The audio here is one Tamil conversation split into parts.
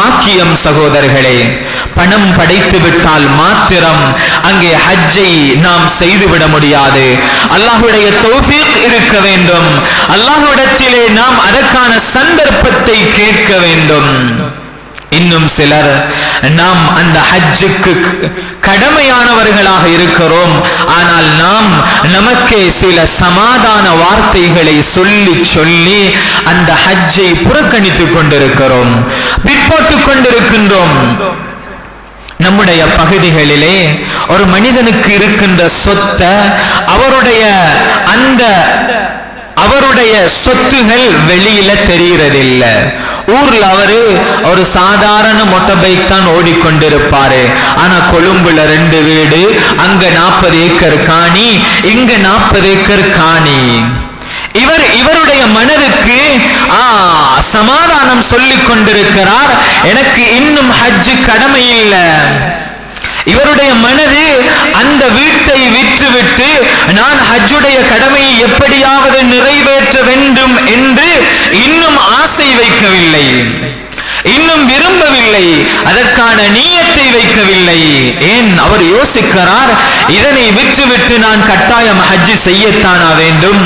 பாக்கியம் சகோதரர்களே பணம் படைத்து விட்டால் மாத்திரம் அங்கே ஹஜ்ஜை நாம் செய்துவிட முடியாது. அல்லாஹுடைய தௌஃபீக் இருக்க வேண்டும். அல்லாஹுடத்திலே நாம் அதற்கான சந்தர்ப்பத்தை கேட்க வேண்டும். இன்னும் சிலர் நாம் அந்த ஹஜ்ஜுக்கு கடமையானவர்களாக இருக்கிறோம். ஆனால் நாம் நமக்கே சில சமாதான வார்த்தைகளை சொல்லி சொல்லி அந்த ஹஜ்ஜை புறக்கணித்துக் கொண்டிருக்கிறோம். பிற்போட்டுக் கொண்டிருக்கின்றோம். நம்முடைய பகுதிகளிலே ஒரு மனிதனுக்கு இருக்கின்ற சொத்தை அவருடைய அந்த அவருடைய சொத்துகள் வெளியில தெரிகிறதில்ல. ஊர்ல அவரு ஒரு சாதாரண மொட்டை பைக் தான் ஓடிக்கொண்டிருப்பாரு. ஆனா கொழும்புல ரெண்டு வீடு அங்க நாற்பது ஏக்கர் காணி இங்க நாற்பது ஏக்கர் காணி. இவர் இவருடைய மனதுக்கு ஆ சமாதானம் சொல்லிக் கொண்டிருக்கிறார். எனக்கு இன்னும் ஹஜ் கடமை இல்லை. இவருடைய மனது அந்த வீட்டை விற்றுவிட்டு நான் ஹஜ்ஜுடைய கடமையை எப்படியாவது நிறைவேற்ற வேண்டும் என்று இன்னும் ஆசை வைக்கவில்லை இன்னும் விரும்பவில்லை அதற்கான நீயத்தை வைக்கவில்லை. ஏன்? அவர் யோசிக்கிறார் இதனை விற்றுவிட்டு நான் கட்டாயம் ஹஜ் செய்யத்தானா வேண்டும்?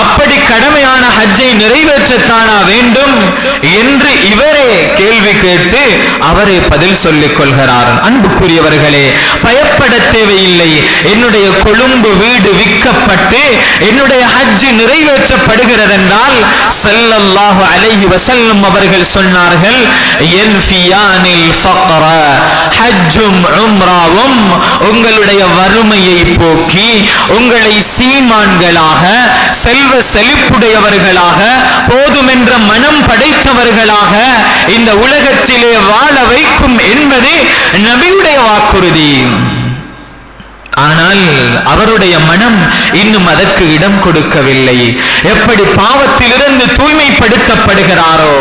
அப்படி கடமையான ஹஜ்ஜை நிறைவேற்றத்தானா வேண்டும்? என்று இவரே கேள்வி கேட்டு அவரே பதில் சொல்லிக் கொள்கிறார் அன்புக்குரியவர்களே பயப்பட தேவையில்லை. என்னுடைய கொழும்பு வீடு விற்கப்பட்டு என்னுடைய ஹஜ்ஜு நிறைவேற்றப்படுகிறது என்றால் ஸல்லல்லாஹு அலைஹி வஸல்லம் அவர்கள் சொன்னார்கள் யன்ஃபியானில் ஃபக்ர ஹஜ்ஜும் உம்ராவும் உங்களுடைய வறுமையை போக்கி உங்களை சீமான்களாக செல்வ செழிப்புடையவர்களாக போதுமென்ற மனம் படைத்தவர்களாக இந்த உலக உலகத்திலே வாழ வைக்கும் என்பது நபியுடைய வாக்குறுதி. ஆனால் அவருடைய மனம் இன்னும் அதற்கு இடம் கொடுக்கவில்லை. எப்படி பாவத்திலிருந்து தூய்மைப்படுத்தப்படுகிறாரோ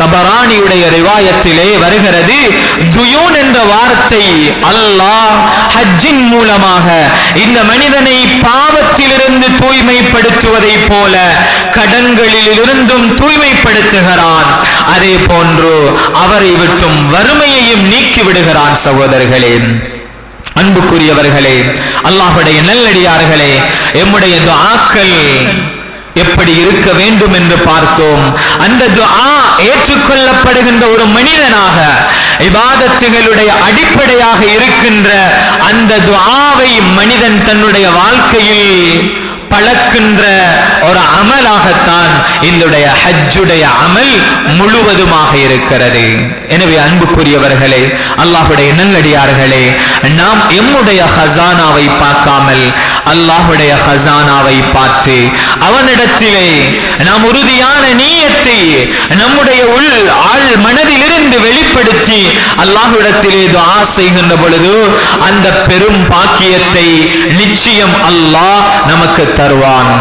தபராணியுடைய ரிவாயத்திலே வருகிறது. துயூன் என்ற வார்த்தை அல்லாஹ் ஹஜ்ஜின் மூலமாக இந்த மனிதனை பாவத்திலிருந்து தூய்மைப்படுத்துவதை போல கடன்களிலிருந்தும் தூய்மைப்படுத்துகிறான். அதே போன்று அவரை விட்டும் வறுமையையும் நீக்கி விடுகிறான் சகோதரர்களே. அன்புக்குரியவர்களே அல்லாஹுடைய நல்லடியார்களே எம்முடைய துஆக்கள் எப்படி இருக்க வேண்டும் என்று பார்த்தோம். அந்த துஆ ஏற்றுக்கொள்ளப்படுகின்ற ஒரு மனிதனாக இபாதத்துகளுடைய அடிப்படையாக இருக்கின்ற அந்த துஆவை மனிதன் தன்னுடைய வாழ்க்கையில் பழக்கின்ற ஒரு அமலாகத்தான் என்னுடைய ஹஜ்ஜுடைய அமல் முழுவதுமாக இருக்கிறது. எனவே அன்புக்குரியவர்களே அல்லாஹுடைய நல்லடியார்களே நாம் எம்முடைய ஹசானாவை பார்க்காமல் அல்லாஹுடைய ஹசானாவை பார்த்து அவனிடத்திலே நாம் உறுதியான நீயத்தை நம்முடைய உள் ஆள் மனதிலிருந்து வெளிப்படுத்தி அல்லாஹ்விடத்திலே துஆ செய்கின்ற பொழுது அந்த பெரும் பாக்கியத்தை நிச்சயம் அல்லாஹ் நமக்கு தருவான்.